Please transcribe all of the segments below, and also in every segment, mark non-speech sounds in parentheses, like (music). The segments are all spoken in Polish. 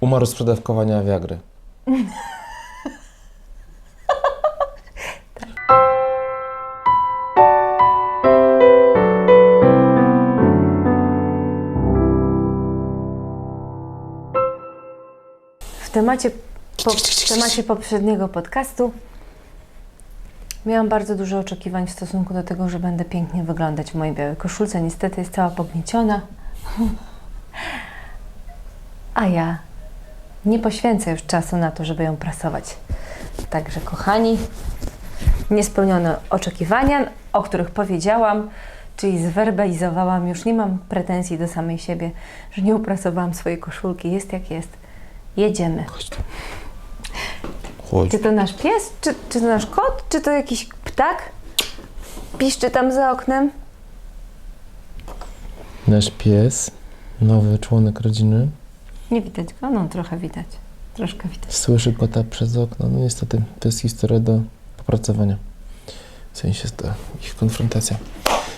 Umarł z przedawkowania Viagry. W temacie, po, w temacie poprzedniego podcastu miałam bardzo dużo oczekiwań w stosunku do tego, że będę pięknie wyglądać w mojej białej koszulce. Niestety jest cała pognieciona. (laughs) A ja nie poświęcę już czasu na to, żeby ją prasować. Także, kochani, niespełnione oczekiwania, o których powiedziałam, czyli zwerbalizowałam, już nie mam pretensji do samej siebie, że nie uprasowałam swojej koszulki. Jest jak jest. Jedziemy. Chodź. Chodź. Czy to nasz pies? Czy, czy to nasz kot? Czy to jakiś ptak? Piszczy tam za oknem? Nasz pies, nowy członek rodziny, Nie widać go? No, trochę widać. Troszkę widać. słyszy kota przez okno. No niestety, to jest historia do popracowania. W sensie to ich konfrontacja.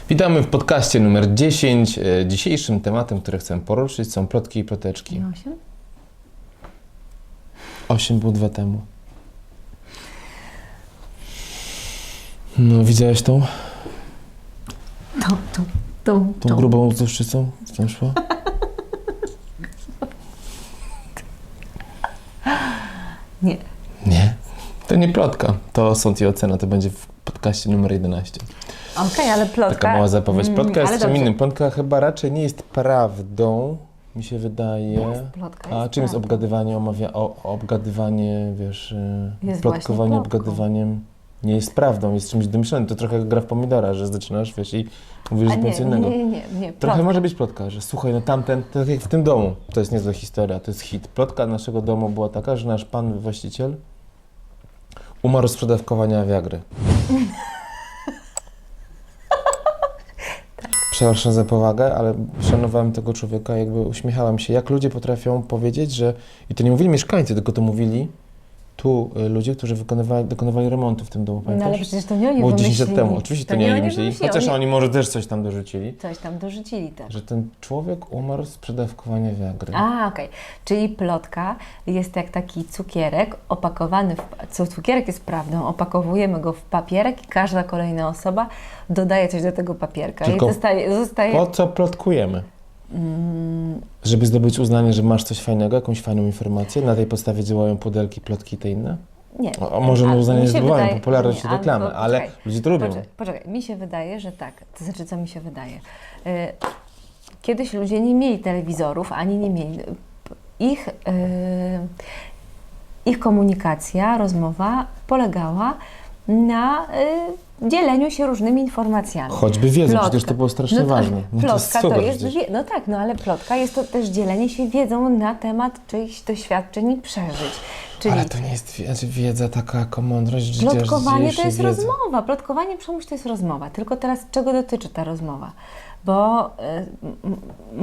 Witamy w podcaście numer 10. E, Dzisiejszym tematem, który chcę poruszyć są plotki i ploteczki. Nie osiem? 8 było dwa temu. No, widziałeś tą? Tą, tą, tą, Tą grubą zuszczycą? Co tam (laughs) szło? Nie. Nie. To nie plotka. To sąd i ocena. To będzie w podcaście numer 11. Okej, ale plotka... Taka mała zapowiedź. Mm, Plotka jest czym innym. Plotka chyba raczej nie jest prawdą, mi się wydaje. Jest, plotka A jest czym jest obgadywanie, omawia, o, obgadywanie, wiesz, y, Jest plotkowanie obgadywaniem nie jest prawdą, jest czymś wymyślonym. To trochę jak gra w pomidora, że zaczynasz, wiesz, i mówisz A zupełnie nie, innego. nie, nie, nie, nie. Trochę plotka. może być plotka, że słuchaj, no tamten, to tak jak w tym domu, to jest niezła historia, to jest hit. Plotka naszego domu była taka, że nasz pan właściciel umarł z przedawkowania Viagry. (laughs) Przepraszam za powagę, ale szanowałem tego człowieka, jakby uśmiechałem się. Jak ludzie potrafią powiedzieć, że... I to nie mówili mieszkańcy, tylko to mówili tu y, ludzie, którzy wykonywali, dokonywali remontu w tym domu, No pamiętasz? ale przecież to nie oni Było 10 wymyślili. lat temu. Oczywiście to, nie oni wymyślili, wymyślili, chociaż oni oni może też coś tam dorzucili. Coś tam dorzucili też. Że ten człowiek umarł z przedawkowania Viagry. A, okej. Czyli plotka jest jak taki cukierek opakowany w... Co cukierek jest prawdą, opakowujemy go w papierek i każda kolejna osoba dodaje coś do tego papierka. Tylko I zostaje... zostaje... Po co plotkujemy? Żeby zdobyć uznanie, że masz coś fajnego, jakąś fajną informację, na tej podstawie działają pudelki, plotki i te inne? Nie. A może A, uznanie zdobywają wydaje- popularność nie, reklamy, albo- ale poczekaj, ludzie to lubią. Poczekaj, poczekaj, mi się wydaje, że tak. To znaczy, co mi się wydaje? Y, Kiedyś ludzie nie mieli telewizorów, ani nie mieli. Ich, y, ich komunikacja, rozmowa polegała na y, dzieleniu się różnymi informacjami. Choćby wiedzą, Plotka. przecież to było strasznie no to- ważne. No Plotka to, super jest, przecież. no tak, no ale plotka jest to też dzielenie się wiedzą na temat czyichś doświadczeń i przeżyć. Czyli Ale to nie jest wiedza, wiedza taka jako mądrość, Plotkowanie to jest wiedza. rozmowa. Plotkowanie, przemuś to jest rozmowa. Tylko teraz czego dotyczy ta rozmowa? Bo y,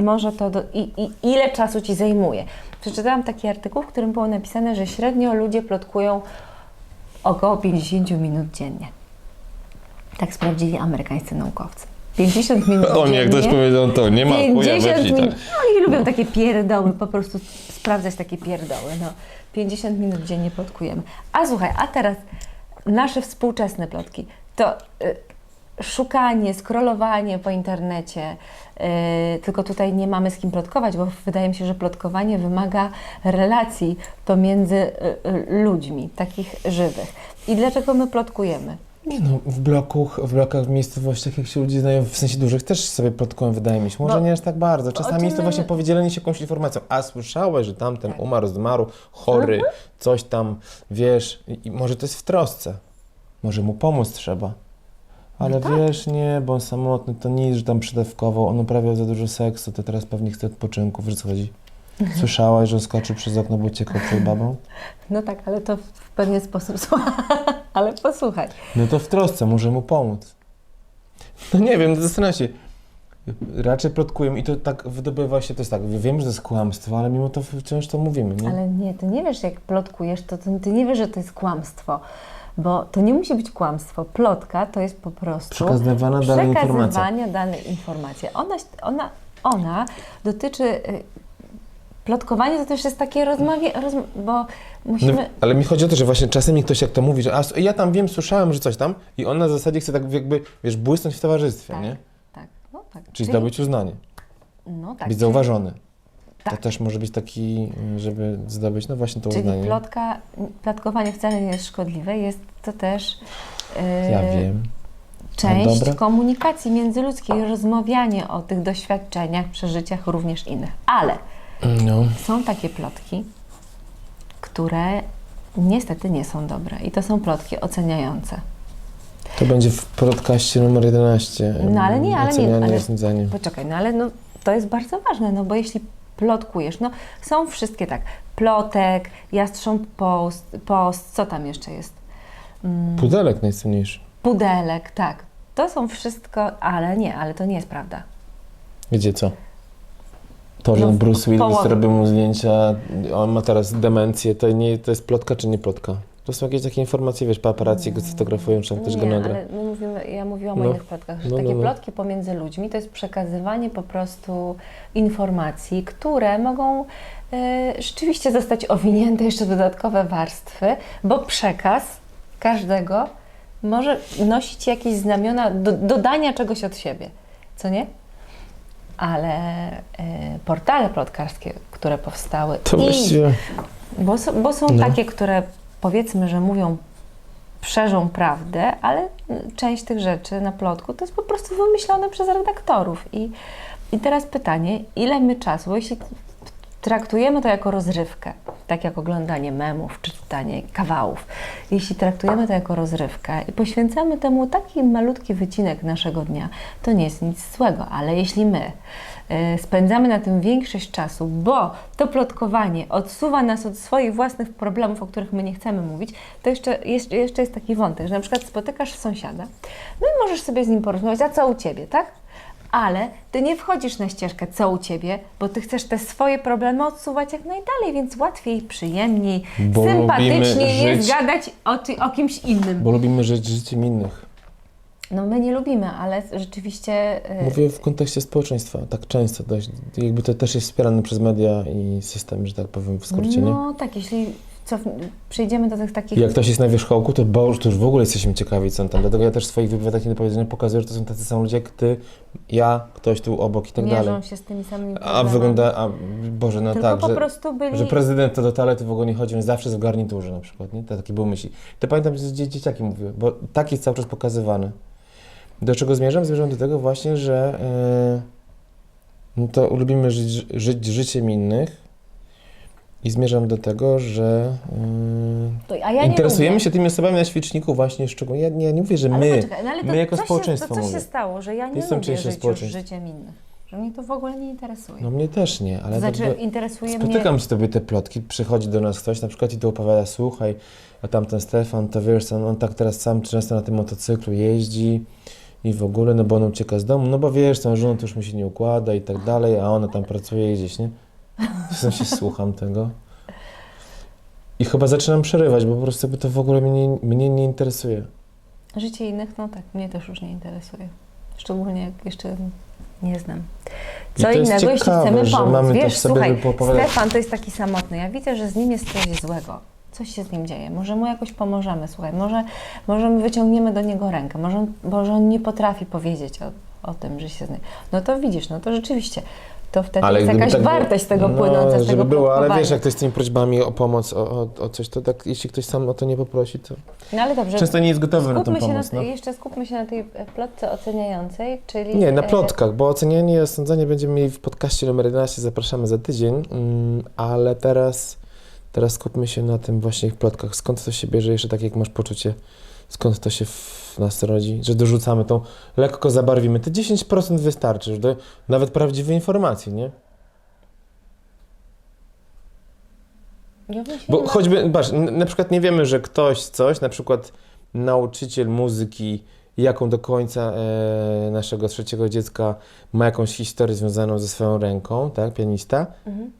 może to. Do, i, i, ile czasu ci zajmuje? Przeczytałam taki artykuł, w którym było napisane, że średnio ludzie plotkują około 50 minut dziennie. Tak sprawdzili amerykańscy naukowcy. 50 minut dziennie. jak ktoś powiedział to, nie ma chuja we 50 wsi, minut. tak. No i lubią takie pierdoły, po prostu sprawdzać takie pierdoły. No, 50 minut dziennie plotkujemy. A słuchaj, a teraz nasze współczesne plotki. To y, szukanie, scrollowanie po internecie, y, tylko tutaj nie mamy z kim plotkować, bo wydaje mi się, że plotkowanie wymaga relacji pomiędzy y, y, ludźmi, takich żywych. I dlaczego my plotkujemy? Nie no, w bloku, w blokach, w miejscowościach, jak się ludzie znają, w sensie dużych, też sobie plotkują, wydaje mi się. Może Bo- nie aż tak bardzo. Czasami jest to my- właśnie podzielenie się jakąś informacją. A słyszałeś, że tamten Tak. umarł, zmarł, chory, Mhm. coś tam, wiesz, i, i może to jest w trosce. Może mu pomóc trzeba. Ale No tak. wiesz, nie, bo on samotny, to nic, że tam przydawkował, on uprawiał za dużo seksu, to teraz pewnie chce odpoczynku, wiesz co chodzi? Mhm. Słyszałaś, że on skoczył przez okno, bo uciekał przed (laughs) babą? No tak, ale to w- pewien sposób. (laughs) ale posłuchaj. No to w trosce może mu pomóc. No nie wiem, zastanawiam się. Raczej plotkują i to tak wydobywa się, to jest tak, wiem, że to jest kłamstwo, ale mimo to wciąż to mówimy, nie? Ale nie, ty nie wiesz, jak plotkujesz, to ty nie wiesz, że to jest kłamstwo. Bo to nie musi być kłamstwo. Plotka to jest po prostu Przekazywana dalej informacja. przekazywanie danej informacji. Ona, ona, ona dotyczy y, plotkowanie to też jest takie rozmawianie, rozm- bo musimy... No, ale mi chodzi o to, że właśnie czasami ktoś jak to mówi, że a, ja tam wiem, słyszałem, że coś tam i on na zasadzie chce tak jakby, wiesz, błysnąć w towarzystwie, tak, nie? tak, no tak. Czyli zdobyć uznanie, no tak, być czyli- zauważony. Tak. To też może być taki, żeby zdobyć, no właśnie to Czyli uznanie. plotka, plotkowanie wcale nie jest szkodliwe, jest to też yy, Ja wiem. część dobra. komunikacji międzyludzkiej, rozmawianie o tych doświadczeniach, przeżyciach również innych. Ale No. są takie plotki, które niestety nie są dobre i to są plotki oceniające. To będzie w podcaście numer 11. No, ale nie, ale nie, ale-. Poczekaj, no ale no, to jest bardzo ważne, no bo jeśli plotkujesz, no są wszystkie tak, plotek, jastrząb post, post co tam jeszcze jest? Mm, Pudelek najcenniejszy. pudelek, tak. To są wszystko, ale nie, ale to nie jest prawda. Gdzie co? To, że No, Bruce Willis połowie. robił mu zdjęcia, on ma teraz demencję, to, nie, to jest plotka czy nie plotka? To są jakieś takie informacje, wiesz, paparazzi go sfotografują, czy ktoś go nie, nagra. ale my mówimy, ja mówiłam o No. innych plotkach, że No, takie no, no. plotki pomiędzy ludźmi to jest przekazywanie po prostu informacji, które mogą e, rzeczywiście zostać owinięte jeszcze dodatkowe warstwy, bo przekaz każdego może nosić jakieś znamiona do, dodania czegoś od siebie, co nie? Ale e, portale plotkarskie, które powstały To i właściwie... bo, są- bo są No. takie, które powiedzmy, że mówią, przeżą prawdę, ale część tych rzeczy na plotku to jest po prostu wymyślone przez redaktorów. I, i teraz pytanie, ile my czasu, jeśli traktujemy to jako rozrywkę, tak jak oglądanie memów czy czytanie kawałów, jeśli traktujemy to jako rozrywkę i poświęcamy temu taki malutki wycinek naszego dnia, to nie jest nic złego, ale jeśli my e, spędzamy na tym większość czasu, bo to plotkowanie odsuwa nas od swoich własnych problemów, o których my nie chcemy mówić, to jeszcze, jeszcze, jeszcze jest taki wątek, że na przykład spotykasz sąsiada, no i możesz sobie z nim porozmawiać, a co u Ciebie, tak? Ale ty nie wchodzisz na ścieżkę, co u ciebie, bo ty chcesz te swoje problemy odsuwać jak najdalej, więc łatwiej, przyjemniej, Bo sympatyczniej jest żyć- gadać o, ty, o kimś innym. Bo lubimy żyć życiem innych. No my nie lubimy, ale rzeczywiście. y, Mówię w kontekście społeczeństwa, tak często dość. Jakby to też jest wspierane przez media i system, że tak powiem w skrócie, nie? No tak, jeśli cof, przejdziemy do tych takich. Jak ktoś jest na wierzchołku, to, bo, to już w ogóle jesteśmy ciekawi, co on tam. Dlatego ja też w swoich wywiadach nie do powiedzenia pokazuję, że to są tacy sami ludzie jak ty, ja, ktoś tu obok i tak mierzą dalej. się z tymi samymi A problemami. wygląda, a Boże, no Tylko tak, po że, prostu byli. że prezydent to do toalety w ogóle nie chodzi, on zawsze jest w garniturze na przykład, nie? To taki był myśli. To pamiętam, że dzie- dzieciaki mówiły, bo tak jest cały czas pokazywane. Do czego zmierzam? Zmierzam do tego właśnie, że yy, no to lubimy żyć, żyć życiem innych i zmierzam do tego, że yy, To, ja interesujemy się tymi osobami na świeczniku właśnie szczególnie. Ja, nie- ja nie mówię, że my, poczekaj, no to my jako co społeczeństwo Się, to co się stało, że ja nie Jestem lubię żyć już życiem innych? Że mnie to w ogóle nie interesuje. no mnie też nie, ale to znaczy, jakby- interesuje mnie. Spotykam się tobie te plotki, przychodzi do nas ktoś na przykład i tu opowiada, słuchaj, a tamten Stefan, to wiesz, on, on tak teraz sam często na tym motocyklu jeździ i w ogóle, no bo on ucieka z domu, no bo wiesz, tą żoną to już mu się nie układa i tak dalej, a ona tam pracuje gdzieś, nie? Czasem się słucham tego. I chyba zaczynam przerywać, bo po prostu jakby to w ogóle mnie, mnie nie interesuje. Życie innych, no tak, mnie też już nie interesuje. Szczególnie jak jeszcze nie znam. Co innego, jeśli ciekawe, chcemy że pomóc. mamy to Wiesz, sobie, słuchaj. Stefan to jest taki samotny. Ja widzę, że z nim jest coś złego. Coś się z nim dzieje. Może mu jakoś pomożemy, słuchaj. Może, może my wyciągniemy do niego rękę. Może, może on nie potrafi powiedzieć o, o tym, że się z nim... No to widzisz, no to rzeczywiście. To wtedy jest gdyby jakaś tak było- wartość tego no, płynąca z żeby tego było, ale wiesz, jak ktoś z tymi prośbami o pomoc, o, o, o coś, to tak, jeśli ktoś sam o to nie poprosi, to No ale dobrze. często nie jest gotowy na tą Skupmy się pomoc. na, No. Jeszcze skupmy się na tej plotce oceniającej, czyli... Nie, na e, plotkach, bo ocenianie i osądzanie będziemy mieli w podcaście numer 11, zapraszamy za tydzień, mm, ale teraz, teraz skupmy się na tym właśnie w plotkach. Skąd to się bierze, jeszcze tak jak masz poczucie, skąd to się w nas rodzi, że dorzucamy tą, lekko zabarwimy, te 10% wystarczy, że nawet prawdziwe informacje, nie? Ja Bo choćby, patrz, na przykład nie wiemy, że ktoś coś, na przykład nauczyciel muzyki, jaką do końca e, naszego trzeciego dziecka ma jakąś historię związaną ze swoją ręką, tak, pianista, Mhm.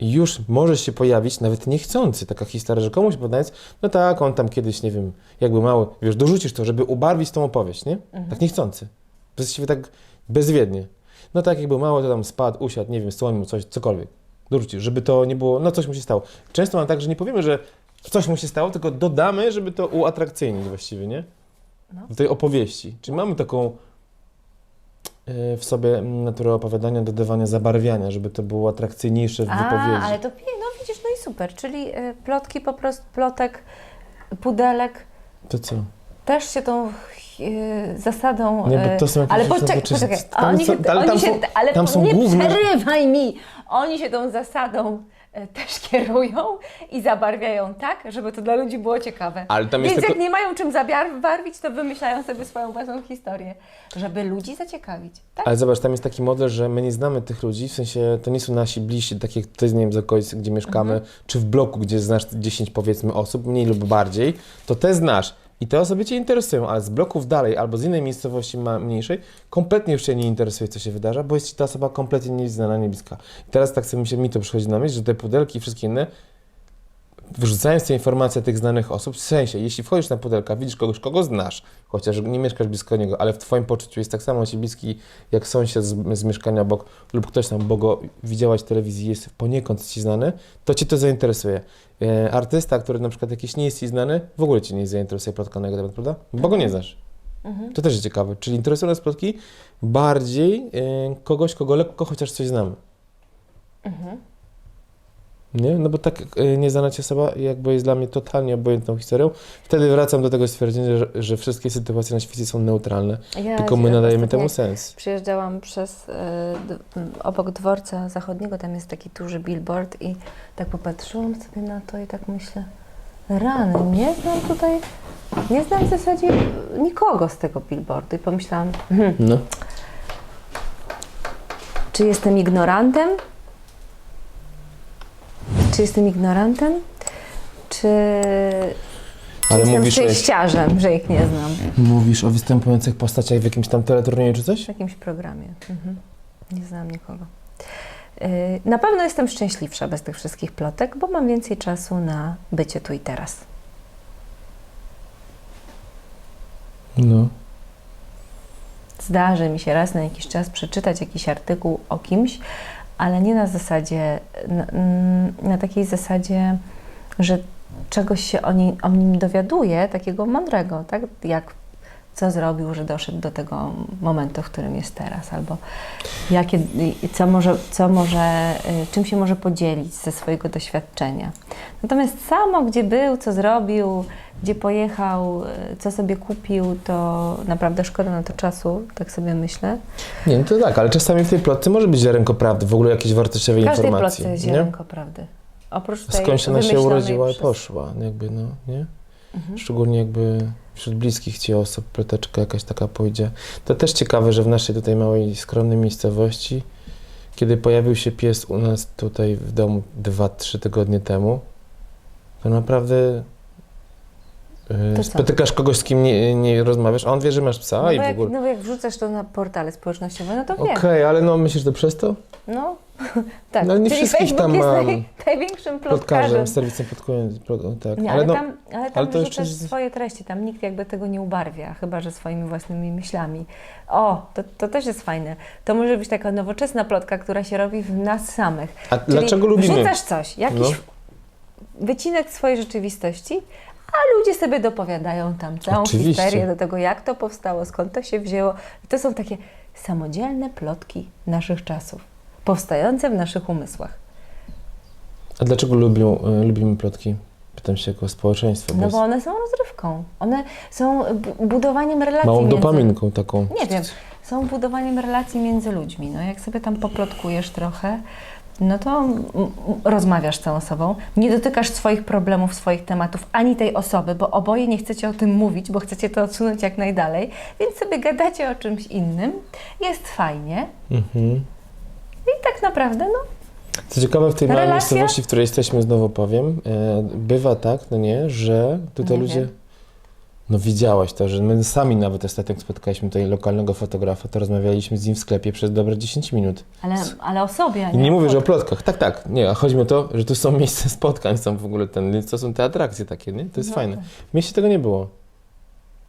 Już może się pojawić, nawet niechcący, taka historia, że komuś podając, no tak, on tam kiedyś, nie wiem, jakby mały, wiesz, dorzucisz to, żeby ubarwić tą opowieść, nie? Mhm. Tak niechcący. Właściwie tak bezwiednie. No tak, jak był mały, to tam spadł, usiadł, nie wiem, słonił coś, cokolwiek. dorzucić, żeby to nie było, no coś mu się stało. Często mam tak, że nie powiemy, że coś mu się stało, tylko dodamy, żeby to uatrakcyjnić właściwie, nie? No. Do tej opowieści. Czyli mamy taką w sobie mm, naturę opowiadania, dodawania zabarwiania, żeby to było atrakcyjniejsze w A, wypowiedzi. ale to no widzisz, no i super, czyli y, plotki po prostu, plotek, pudelek, To co? też się tą y, zasadą... Nie, bo y, to są jakieś ale poczekaj, poczekaj, Tam oni się, ale oni tam się, są- ale tam są nie główne- przerywaj mi! Oni się tą zasadą y, też (laughs) kierują i zabarwiają tak, żeby to dla ludzi było ciekawe. Ale tam jest Więc tylko... jak nie mają czym zabarwić, to wymyślają sobie swoją własną historię, żeby ludzi zaciekawić. Tak? Ale zobacz, tam jest taki model, że my nie znamy tych ludzi, w sensie to nie są nasi bliżsi, tak jak ty z nim z okolicy, gdzie mieszkamy, Mhm. czy w bloku, gdzie znasz 10 powiedzmy osób, mniej lub bardziej, to te znasz. I te osoby Cię interesują, ale z bloków dalej albo z innej miejscowości mniejszej, kompletnie już Cię nie interesuje, co się wydarza, bo jest Ci ta osoba kompletnie nieznana, nie bliska. I teraz tak sobie mi, się, mi to przychodzi na myśl, że te pudelki i wszystkie inne, wyrzucając te informacje tych znanych osób, w sensie, jeśli wchodzisz na pudelka, widzisz kogoś, kogo znasz, chociaż nie mieszkasz blisko niego, ale w Twoim poczuciu jest tak samo Ci bliski jak sąsiad z, z mieszkania obok lub ktoś tam, bo go widziałaś w telewizji, jest poniekąd Ci znany, to Cię to zainteresuje. E, artysta, który na przykład jakiś nie jest Ci znany, w ogóle Cię nie zainteresuje plotka na jego temat, prawda? Bo go nie znasz. Mhm. To też jest ciekawe. Czyli interesują nas plotki bardziej e, kogoś, kogo lekko chociaż coś znamy. Mhm. Nie? No bo tak y, nieznana cię osoba jakby jest dla mnie totalnie obojętną historią. Wtedy wracam do tego stwierdzenia, że, że wszystkie sytuacje na świecie są neutralne, Ja tylko my nadajemy temu sens. Przyjeżdżałam przez, y, obok dworca zachodniego, tam jest taki duży billboard i tak popatrzyłam sobie na to i tak myślę, rany, nie znam tutaj, nie znam w zasadzie nikogo z tego billboardu i pomyślałam, hmm, No. czy jestem ignorantem? Czy jestem ignorantem? Czy, czy Ale jestem mówisz szczęściarzem, że ich nie znam? mówisz o występujących postaciach w jakimś tam teleturnieju czy coś? W jakimś programie. Mhm. Nie znam nikogo. Yy, Na pewno jestem szczęśliwsza bez tych wszystkich plotek, bo mam więcej czasu na bycie tu i teraz. No. Zdarzy mi się raz na jakiś czas przeczytać jakiś artykuł o kimś, ale nie na zasadzie, na, na takiej zasadzie, że czegoś się o, nim, o nim dowiaduje, takiego mądrego, tak? Jak co zrobił, że doszedł do tego momentu, w którym jest teraz, albo jakie, co może, co może, y, czym się może podzielić ze swojego doświadczenia. Natomiast samo, gdzie był, co zrobił, gdzie pojechał, y, co sobie kupił, to naprawdę szkoda na to czasu, tak sobie myślę. Nie, no to tak, ale czasami w tej plotce może być ziarenko prawdy, w ogóle jakieś wartościowe W każdej informacje. plotce jest ziarenko prawdy. Oprócz tej Skąd się ona się urodziła i poszła, jakby, no, nie? Mhm. Szczególnie jakby wśród bliskich ci osób ploteczka jakaś taka pójdzie. To też ciekawe, że w naszej tutaj małej, skromnej miejscowości, kiedy pojawił się pies u nas tutaj w domu 2-3 tygodnie temu, to naprawdę yy, spotykasz kogoś, z kim nie, nie rozmawiasz, a on wie, że masz psa No i w jak, ogóle. no bo jak wrzucasz to na portale społecznościowe, no to Okej, wiem. ale no myślisz, że przez to? No, (laughs) tak. No, nie Czyli wszystkich Facebook tam jest mam. naj, (laughs) największym plotkarzem. Plotkarzem, serwisem plotkującym, tak. Nie, ale ale, no, tam, ale tam ale to swoje treści, tam nikt jakby tego nie ubarwia, chyba że swoimi własnymi myślami. O, to, to też jest fajne. To może być taka nowoczesna plotka, która się robi w nas samych. a Czyli dlaczego lubimy? Wrzucasz coś, jakiś No. wycinek swojej rzeczywistości, a ludzie sobie dopowiadają tam całą Oczywiście. historię do tego, jak to powstało, skąd to się wzięło. I to są takie samodzielne plotki naszych czasów, powstające w naszych umysłach. A dlaczego lubią, y, lubimy plotki? Pytam się jako społeczeństwo. No bo one są rozrywką. One są bu- budowaniem relacji małą między... dopaminką taką. Nie wiem, są budowaniem relacji między ludźmi. No jak sobie tam poplotkujesz trochę, no to rozmawiasz z tą osobą, nie dotykasz swoich problemów, swoich tematów, ani tej osoby, bo oboje nie chcecie o tym mówić, bo chcecie to odsunąć jak najdalej, więc sobie gadacie o czymś innym, jest fajnie Mhm. I tak naprawdę, no, Co ciekawe, w tej małej Relacja? miejscowości, w której jesteśmy, znowu powiem, e, bywa tak, no nie, że tutaj Nie ludzie... wiem. No widziałaś to, że my sami nawet ostatnio jak spotkaliśmy tutaj lokalnego fotografa, to rozmawialiśmy z nim w sklepie przez dobre 10 minut. ale, ale o sobie, a I nie, o mówię, że o fotkach. plotkach. Tak, tak. Nie, a chodzi mi o to, że tu są (laughs) miejsca spotkań, są w ogóle ten, więc to są te atrakcje takie, nie? To jest No fajne. tak. W mieście tego nie było.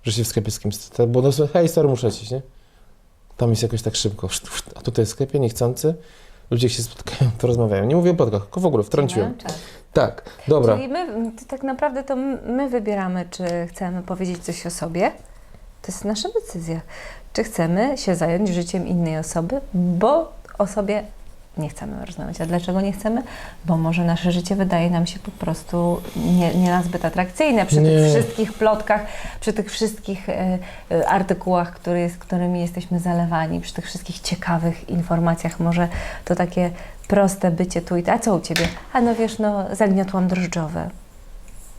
Że się w sklepie z kimś, to było no, hej, sorry, muszę ci, nie? Tam jest jakoś tak szybko. A tutaj w sklepie niechcący. ludzie się spotkają, to rozmawiają. Nie mówię o plotkach, tylko w ogóle wtrąciłem. Tak, dobra. Czyli my, tak naprawdę to my wybieramy, czy chcemy powiedzieć coś o sobie. To jest nasza decyzja. Czy chcemy się zająć życiem innej osoby, bo o sobie nie chcemy rozmawiać. A dlaczego nie chcemy? Bo może nasze życie wydaje nam się po prostu nie, nie nazbyt atrakcyjne przy Nie. tych wszystkich plotkach, przy tych wszystkich e, e, artykułach, który, z którymi jesteśmy zalewani, przy tych wszystkich ciekawych informacjach. Może to takie proste bycie tu i a co u Ciebie? A no wiesz, no zagniotłam drożdżowe.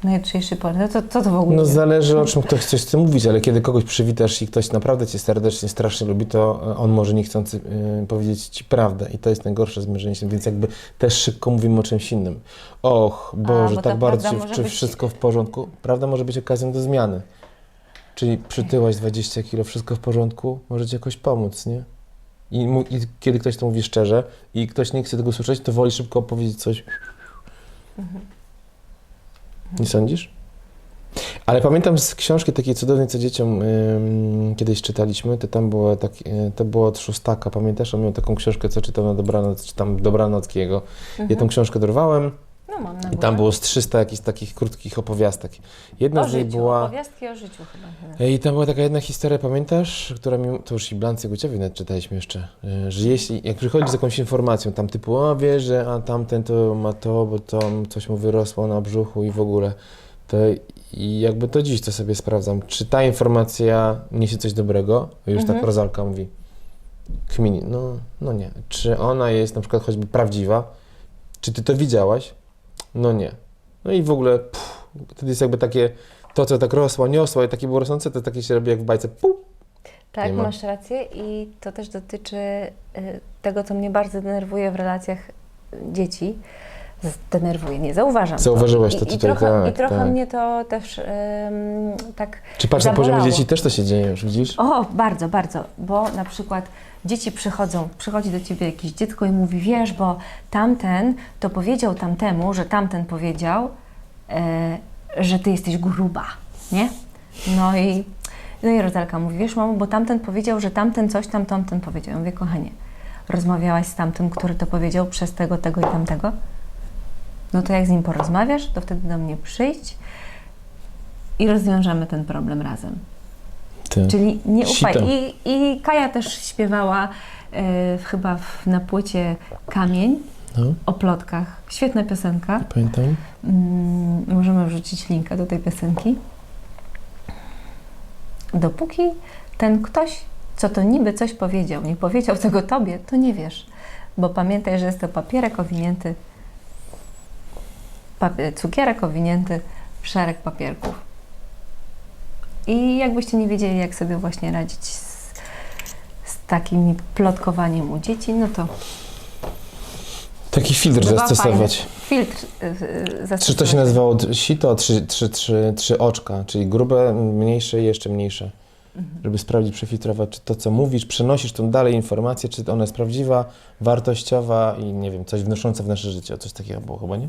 Najjutrzejszy. No to, co to w ogóle? No zależy o czym ktoś chce chce mówić, ale kiedy kogoś przywitasz i ktoś naprawdę Cię serdecznie, strasznie lubi, to e, on może niechcący y, powiedzieć Ci prawdę i to jest najgorsze z mężeństwem, więc jakby też szybko mówimy o czymś innym. Och, Boże, bo ta tak bardzo, prawda czy, być- wszystko w porządku? Prawda może być okazją do zmiany. Czyli przytyłaś 20 kilo, wszystko w porządku, może Ci jakoś pomóc, nie? I, I kiedy ktoś to mówi szczerze i ktoś nie chce tego słyszeć, to woli szybko opowiedzieć coś. Nie sądzisz? Ale pamiętam z książki takiej cudownej, co dzieciom ym, kiedyś czytaliśmy, to tam było tak, y, to było od Szóstaka, pamiętasz? On miał taką książkę, co czytał na dobranoc, czy tam Dobranockiego. Ja tą książkę dorwałem No mam na i tam było z 300 jakichś takich krótkich opowiastek. Jedna o z nich życiu, była... opowiastki o życiu chyba. I tam była taka jedna historia, pamiętasz, która mi, to już i Blance Guciowi nawet czytaliśmy jeszcze, y, że jeśli, jak przychodzisz z jakąś informacją, tam typu, a wiesz, że a tamten to ma to, bo to coś mu wyrosło na brzuchu i w ogóle, to i jakby to dziś to sobie sprawdzam, czy ta informacja niesie coś dobrego, już Mhm. tak Rozalka mówi, kmini, no, no nie, czy ona jest na przykład choćby prawdziwa, czy ty to widziałaś? No nie. No i w ogóle, pff, wtedy jest jakby takie, to co tak rosło, niosło i takie było rosnące, to takie się robi jak w bajce, puf, Tak, masz rację i to też dotyczy y, tego, co mnie bardzo denerwuje w relacjach y, dzieci. Denerwuje, nie zauważam. to. Zauważyłaś to I, i tutaj, trochę, tak, I trochę tak. mnie to też ym, tak Czy patrz na poziomie dzieci, też to się dzieje już, widzisz? O, bardzo, bardzo, bo na przykład dzieci przychodzą, przychodzi do ciebie jakieś dziecko i mówi, wiesz, bo tamten to powiedział tamtemu, że tamten powiedział, e, że ty jesteś gruba, nie? No i, no i Rozalka mówi, wiesz mamo, bo tamten powiedział, że tamten coś tam, tamten powiedział. Ja mówię, kochanie, rozmawiałaś z tamtym, który to powiedział przez tego, tego i tamtego? No to jak z nim porozmawiasz, to wtedy do mnie przyjdź i rozwiążemy ten problem razem. Ty. Czyli nie ufaj. I, I Kaja też śpiewała e, chyba w, na płycie Kamień No, o plotkach. Świetna piosenka. pamiętam. Mm, możemy wrzucić linka do tej piosenki. Dopóki ten ktoś, co to niby coś powiedział, nie powiedział tego tobie, to nie wiesz. Bo pamiętaj, że jest to papierek owinięty, papie- cukierek owinięty w szereg papierków. I jakbyście nie wiedzieli, jak sobie właśnie radzić z, z takim plotkowaniem u dzieci, no to Taki filtr bywa zastosować. fajny Filtr y, y, Czy zastosować. to się nazywało sito, trzy, trzy, trzy, trzy oczka, czyli grube, mniejsze i jeszcze mniejsze. Mhm. Żeby sprawdzić, przefiltrować, czy to, co mówisz, przenosisz tą dalej informację, czy ona jest prawdziwa, wartościowa i nie wiem, coś wnoszące w nasze życie. Coś takiego było chyba, nie?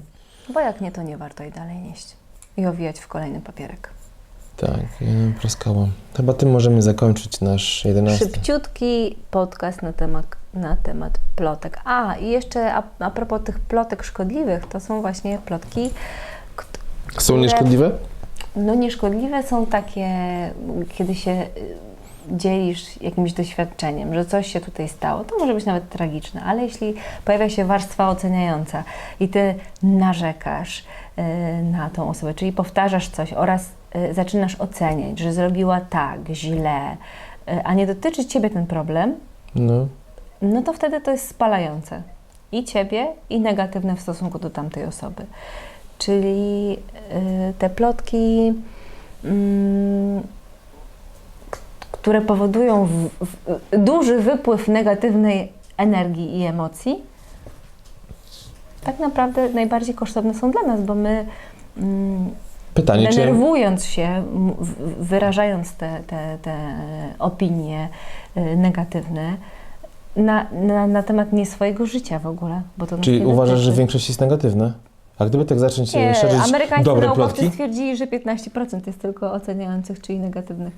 Bo jak nie, to nie warto jej dalej nieść i owijać w kolejny papierek. Tak, ja proskałam. Chyba tym możemy zakończyć nasz 11. Szybciutki podcast na temat, na temat plotek. A, i jeszcze a, a propos tych plotek szkodliwych, to są właśnie plotki, kt- Są które- nieszkodliwe? no nieszkodliwe są takie, kiedy się y, dzielisz jakimś doświadczeniem, że coś się tutaj stało, to może być nawet tragiczne, ale jeśli pojawia się warstwa oceniająca i ty narzekasz na tą osobę, czyli powtarzasz coś oraz y, zaczynasz oceniać, że zrobiła tak, źle, y, a nie dotyczy ciebie ten problem, No. no to wtedy to jest spalające. I ciebie, i negatywne w stosunku do tamtej osoby. Czyli te plotki, mm, które powodują w, w, duży wypływ negatywnej energii i emocji, tak naprawdę najbardziej kosztowne są dla nas, bo my mm, Pytanie, czy... denerwując się, m- w- wyrażając te, te, te opinie y, negatywne na, na, na temat nie swojego życia w ogóle. Bo to Czyli nie uważasz, że większość jest negatywna? A gdyby tak zacząć Nie, e, szerzyć amerykańscy dobre naukowcy plotki, stwierdzili, że 15% jest tylko oceniających, czyli negatywnych.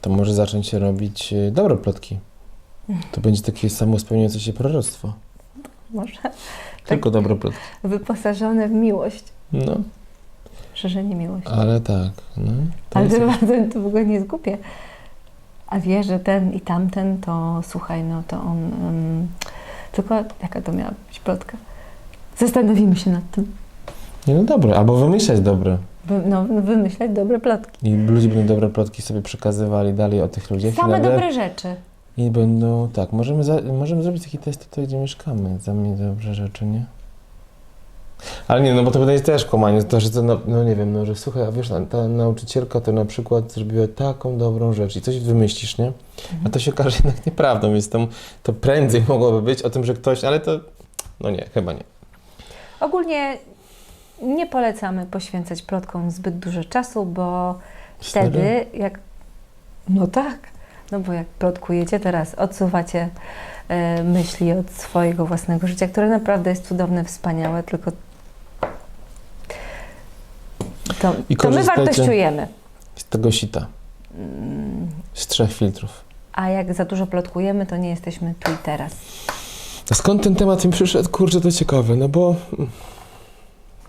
to może zacząć się robić e, dobre plotki. To będzie takie samo spełniające się proroctwo. (laughs) Może Tylko dobre plotki. wyposażone w miłość. No, Szerzenie miłości. ale tak. No, to Ale jest... to, (laughs) bardzo, to w ogóle nie jest głupie. A wie, że ten i tamten, to słuchaj, no to on... Um, tylko jaka to miała być plotka? Zastanowimy się nad tym. Nie, no dobre, albo wymyślać dobre. Wy, no, wymyślać dobre plotki. I ludzie będą dobre plotki sobie przekazywali dalej o tych ludziach. Same dobre rzeczy. I będą, tak, możemy, za, możemy zrobić taki test tutaj, gdzie mieszkamy. Za mnie dobrze rzeczy, nie? Ale nie, no bo to się też kłamanie, to, że to, no, no nie wiem, no, że słuchaj, a wiesz, ta, ta nauczycielka to na przykład zrobiła taką dobrą rzecz i coś wymyślisz, nie? A to się okaże jednak nieprawdą, więc tam, to prędzej (laughs) mogłoby być o tym, że ktoś, ale to, no nie, chyba nie. Ogólnie nie polecamy poświęcać plotkom zbyt dużo czasu, bo Serio? wtedy jak... No tak, no bo jak plotkujecie teraz, odsuwacie e, myśli od swojego własnego życia, które naprawdę jest cudowne, wspaniałe, tylko to, to my wartościujemy. Z tego sita, z trzech filtrów. A jak za dużo plotkujemy, to nie jesteśmy tu i teraz. A skąd ten temat mi przyszedł? Kurczę, to ciekawe, no bo mm,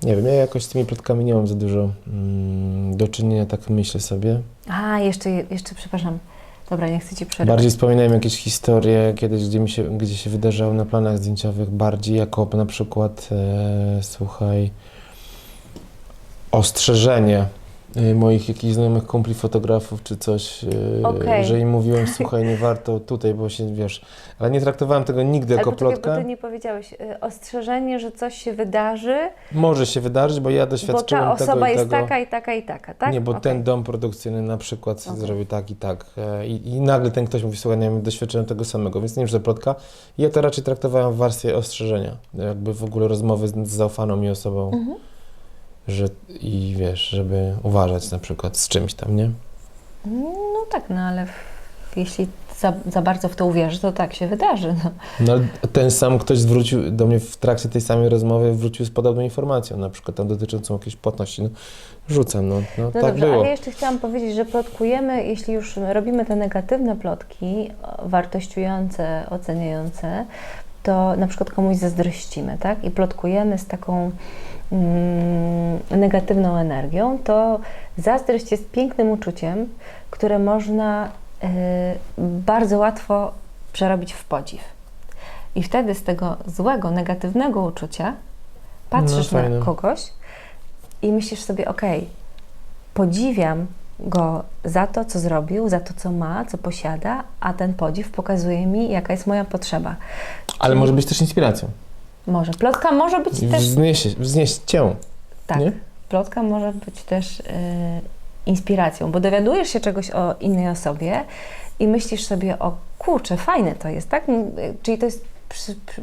nie wiem, ja jakoś z tymi plotkami nie mam za dużo mm, do czynienia, tak myślę sobie. A, jeszcze, jeszcze przepraszam. Dobra, nie chcę Ci przerwać. Bardziej wspominałem jakieś historie kiedyś, gdzie, mi się, gdzie się na planach zdjęciowych, bardziej jako na przykład, e, słuchaj, ostrzeżenie moich jakichś znajomych kumpli fotografów czy coś, e, Okej. że im mówiłem, (laughs) słuchaj, nie warto tutaj, bo się, wiesz, ale nie traktowałem tego nigdy Ale jako poczekaj, bo plotkę. Ty nie powiedziałeś. y, Ostrzeżenie, że coś się wydarzy, Może się wydarzyć, bo ja bo doświadczyłem ta tego osoba i jest tego. taka i taka i taka, tak? Nie, bo Okej. ten dom produkcyjny na przykład Okej. zrobił tak i tak. e, I, I nagle ten ktoś mówi, słuchaj, nie wiem, doświadczyłem tego samego, więc nie wiem, że plotka. Ja to raczej traktowałem w warstwie ostrzeżenia. Jakby w ogóle rozmowy z, z zaufaną mi osobą, Mhm. Że i wiesz, żeby uważać na przykład z czymś tam, nie? No tak, no ale jeśli za, za bardzo w to uwierzysz, to tak się wydarzy. No. No ale ten sam ktoś zwrócił do mnie w trakcie tej samej rozmowy, wrócił z podobną informacją, na przykład tam dotyczącą jakiejś płatności. No, rzucam, no, no, No tak dobrze, było. ale jeszcze chciałam powiedzieć, że plotkujemy, jeśli już robimy te negatywne plotki, wartościujące, oceniające, to na przykład komuś zazdrościmy, tak? I plotkujemy z taką negatywną energią, to zazdrość jest pięknym uczuciem, które można y, bardzo łatwo przerobić w podziw. I wtedy z tego złego, negatywnego uczucia patrzysz No, na kogoś i myślisz sobie, okej, podziwiam go za to, co zrobił, za to, co ma, co posiada, a ten podziw pokazuje mi, jaka jest moja potrzeba. Ale może być też inspiracją. Może. Plotka może być też. wzniesie, wznieść cię. Tak. nie? Plotka może być też y, inspiracją, bo dowiadujesz się czegoś o innej osobie i myślisz sobie, o kurczę, fajne to jest, tak? Mm, y, Czyli to jest przy, przy,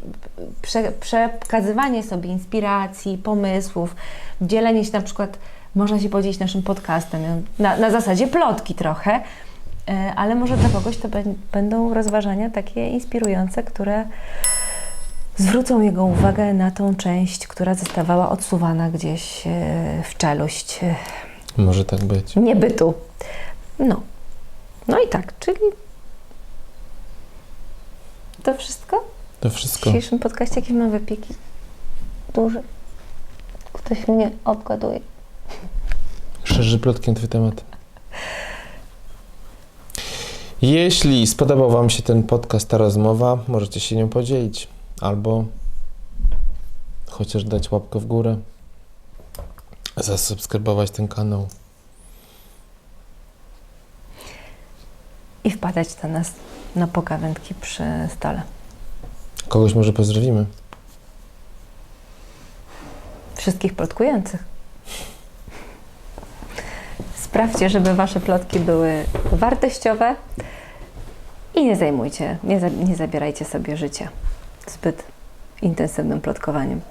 prze, przekazywanie sobie inspiracji, pomysłów, dzielenie się na przykład, można się podzielić naszym podcastem na, na zasadzie plotki trochę, y, ale może dla kogoś to bę- będą rozważania takie inspirujące, które zwrócą jego uwagę na tą część, która zostawała odsuwana gdzieś e, w czeluść Może tak być. niebytu. No. No i tak, czyli to wszystko To w wszystko. dzisiejszym podcaście. Jakie mam wypieki? Duże. Ktoś mnie obgaduje. Szerzy plotkiem twój temat. Jeśli spodobał Wam się ten podcast, ta rozmowa, możecie się nią podzielić. Albo chociaż dać łapkę w górę. Zasubskrybować ten kanał. I wpadać do nas na pogawędki przy stole. Kogoś może pozdrowimy. Wszystkich plotkujących. Sprawdźcie, żeby Wasze plotki były wartościowe i nie zajmujcie, nie, za, nie zabierajcie sobie życia zbyt intensywnym plotkowaniem.